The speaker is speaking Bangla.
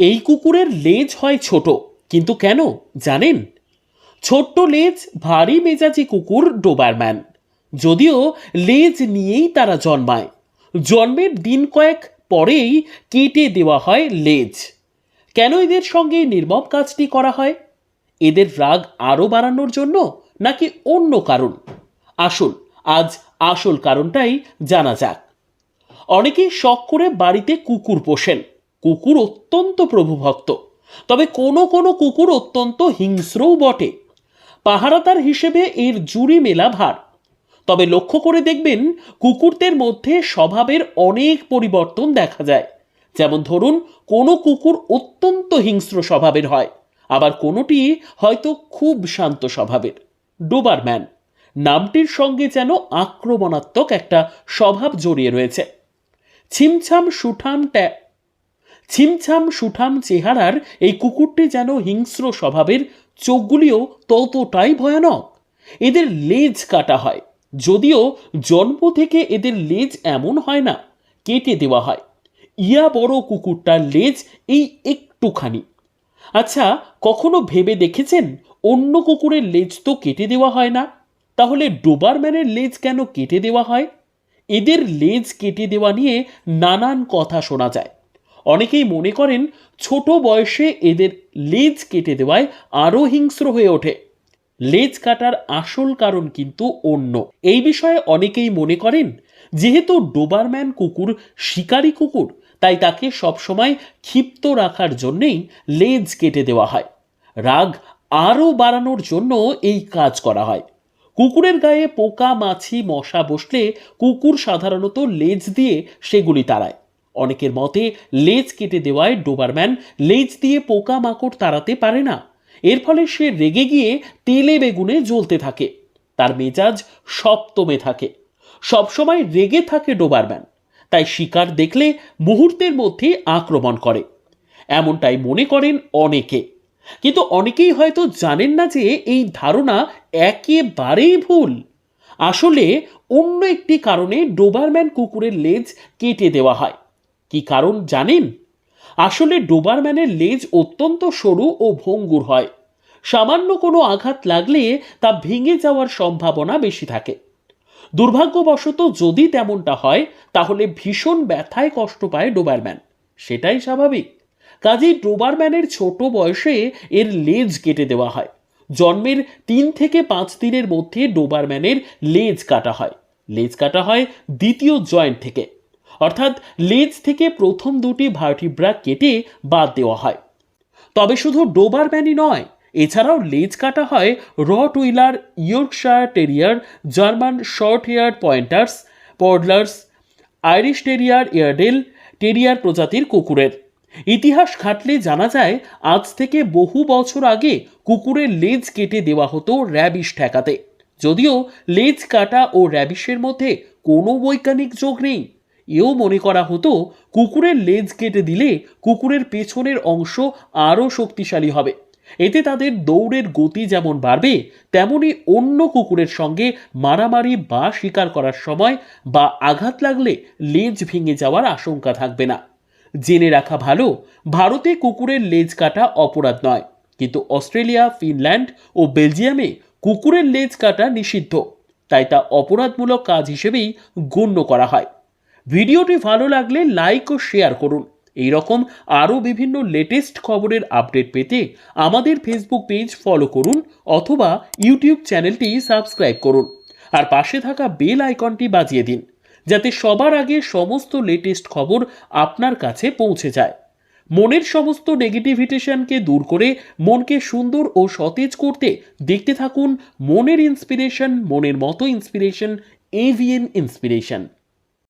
এই কুকুরের লেজ হয় ছোট, কিন্তু কেন জানেন? ছোট্ট লেজ ভারী মেজাজি কুকুর ডোবারম্যান। যদিও লেজ নিয়েই তারা জন্মায়, জন্মের দিন কয়েক পরেই কেটে দেওয়া হয় লেজ। কেন এদের সঙ্গে নির্মম কাজটি করা হয়? এদের রাগ আরও বাড়ানোর জন্য নাকি অন্য কারণ? আসুন, আজ আসল কারণটাই জানা যাক। অনেকেই শখ করে বাড়িতে কুকুর পোষেন কুকুর অত্যন্ত প্রভুভক্ত। তবে কোনো কোনো কুকুর অত্যন্ত হিংস্রও বটে। পাহারাতার হিসেবে এর জুড়ি মেলা ভার। তবে লক্ষ্য করে দেখবেন, কুকুরদের মধ্যে স্বভাবের অনেক পরিবর্তন দেখা যায়। যেমন ধরুন, কোনো কুকুর অত্যন্ত হিংস্র স্বভাবের হয়, আবার কোনোটি হয়তো খুব শান্ত স্বভাবের। ডোবারম্যান, নামটির সঙ্গে যেন আক্রমণাত্মক একটা স্বভাব জড়িয়ে রয়েছে। ছিমছাম সুঠাম ছিমছাম সুঠাম চেহারার এই কুকুরটি যেন হিংস্র স্বভাবের, চোখগুলিও ততটাই ভয়ানক। এদের লেজ কাটা হয়, যদিও জন্ম থেকে এদের লেজ এমন হয় না, কেটে দেওয়া হয়। ইয়া বড় কুকুরটার লেজ এই একটুখানি। আচ্ছা কখনো ভেবে দেখেছেন অন্য কুকুরের লেজ তো কেটে দেওয়া হয় না? তাহলে ডোবারম্যানের লেজ কেন কেটে দেওয়া হয়? এদের লেজ কেটে দেওয়া নিয়ে নানান কথা শোনা যায়। অনেকেই মনে করেন ছোট বয়সে এদের লেজ কেটে দেওয়ায় আরও হিংস্র হয়ে ওঠে। লেজ কাটার আসল কারণ কিন্তু অন্য। এই বিষয়ে অনেকেই মনে করেন, যেহেতু ডোবারম্যান কুকুর শিকারী কুকুর, তাই তাকে সবসময় ক্ষিপ্ত রাখার জন্যেই লেজ কেটে দেওয়া হয়। রাগ আরও বাড়ানোর জন্য এই কাজ করা হয়। কুকুরের গায়ে পোকা, মাছি, মশা বসলে কুকুর সাধারণত লেজ দিয়ে সেগুলি তাড়ায়। অনেকের মতে, লেজ কেটে দেওয়ায় ডোবারম্যান লেজ দিয়ে পোকা মাকড় তাড়াতে পারে না। এর ফলে সে রেগে গিয়ে তেলে বেগুনে জ্বলতে থাকে। তার মেজাজ সপ্তমে থাকে। সবসময় রেগে থাকে ডোবারম্যান। তাই শিকার দেখলে মুহূর্তের মধ্যে আক্রমণ করে। এমনটাই মনে করেন অনেকে। কিন্তু অনেকেই হয়তো জানেন না যে এই ধারণা একেবারেই ভুল। আসলে অন্য একটি কারণে ডোবারম্যান কুকুরের লেজ কেটে দেওয়া হয়। কি কারণ জানেন? আসলে ডোবারম্যানের লেজ অত্যন্ত সরু ও ভঙ্গুর হয়। সামান্য কোনো আঘাত লাগলে তা ভেঙে যাওয়ার সম্ভাবনা বেশি থাকে। দুর্ভাগ্যবশত যদি তেমনটা হয়, তাহলে ভীষণ ব্যথায় কষ্ট পায় ডোবারম্যান। সেটাই স্বাভাবিক। কাজেই ডোবারম্যানের ছোট বয়সে এর লেজ কেটে দেওয়া হয়। জন্মের তিন থেকে পাঁচ দিনের মধ্যে ডোবারম্যানের লেজ কাটা হয়। লেজ কাটা হয় দ্বিতীয় জয়েন্ট থেকে। অর্থাৎ লেজ থেকে প্রথম দুটি ভার্টিব্রা কেটে বাদ দেওয়া হয়। তবে শুধু ডোবারম্যানই নয়, এছাড়াও লেজ কাটা হয় Rottweiler Yorkshire terrier, German short hair pointers, poodles, Irish terrier Airedale, terrier প্রজাতির কুকুরের। ইতিহাস ঘাটলে জানা যায়, আজ থেকে বহু বছর আগে কুকুরের লেজ কেটে দেওয়া হতো র্যাবিশ ঠেকাতে। যদিও লেজ কাটা ও র্যাবিশের মধ্যে কোনো বৈজ্ঞানিক যোগ নেই। এও মনে করা হতো কুকুরের লেজ কেটে দিলে কুকুরের পেছনের অংশ আরও শক্তিশালী হবে। এতে তাদের দৌড়ের গতি যেমন বাড়বে, তেমনি অন্য কুকুরের সঙ্গে মারামারি বা শিকার করার সময় বা আঘাত লাগলে লেজ ভেঙে যাওয়ার আশঙ্কা থাকবে না। জেনে রাখা ভালো, ভারতে কুকুরের লেজ কাটা অপরাধ নয়। কিন্তু অস্ট্রেলিয়া, ফিনল্যান্ড ও বেলজিয়ামে কুকুরের লেজ কাটা নিষিদ্ধ। তাই তা অপরাধমূলক কাজ হিসেবেই গণ্য করা হয়। ভিডিওটি ভালো লাগলে লাইক ও শেয়ার করুন। এই রকম আরও বিভিন্ন লেটেস্ট খবরের আপডেট পেতে আমাদের ফেসবুক পেজ ফলো করুন অথবা ইউটিউব চ্যানেলটি সাবস্ক্রাইব করুন। আর পাশে থাকা বেল আইকনটি বাজিয়ে দিন, যাতে সবার আগে সমস্ত লেটেস্ট খবর আপনার কাছে পৌঁছে যায়। মনের সমস্ত নেগেটিভিটেশনকে দূর করে মনকে সুন্দর ও সতেজ করতে দেখতে থাকুন মনের ইন্সপিরেশন মনের মতো ইন্সপিরেশন এভিএন ইন্সপিরেশন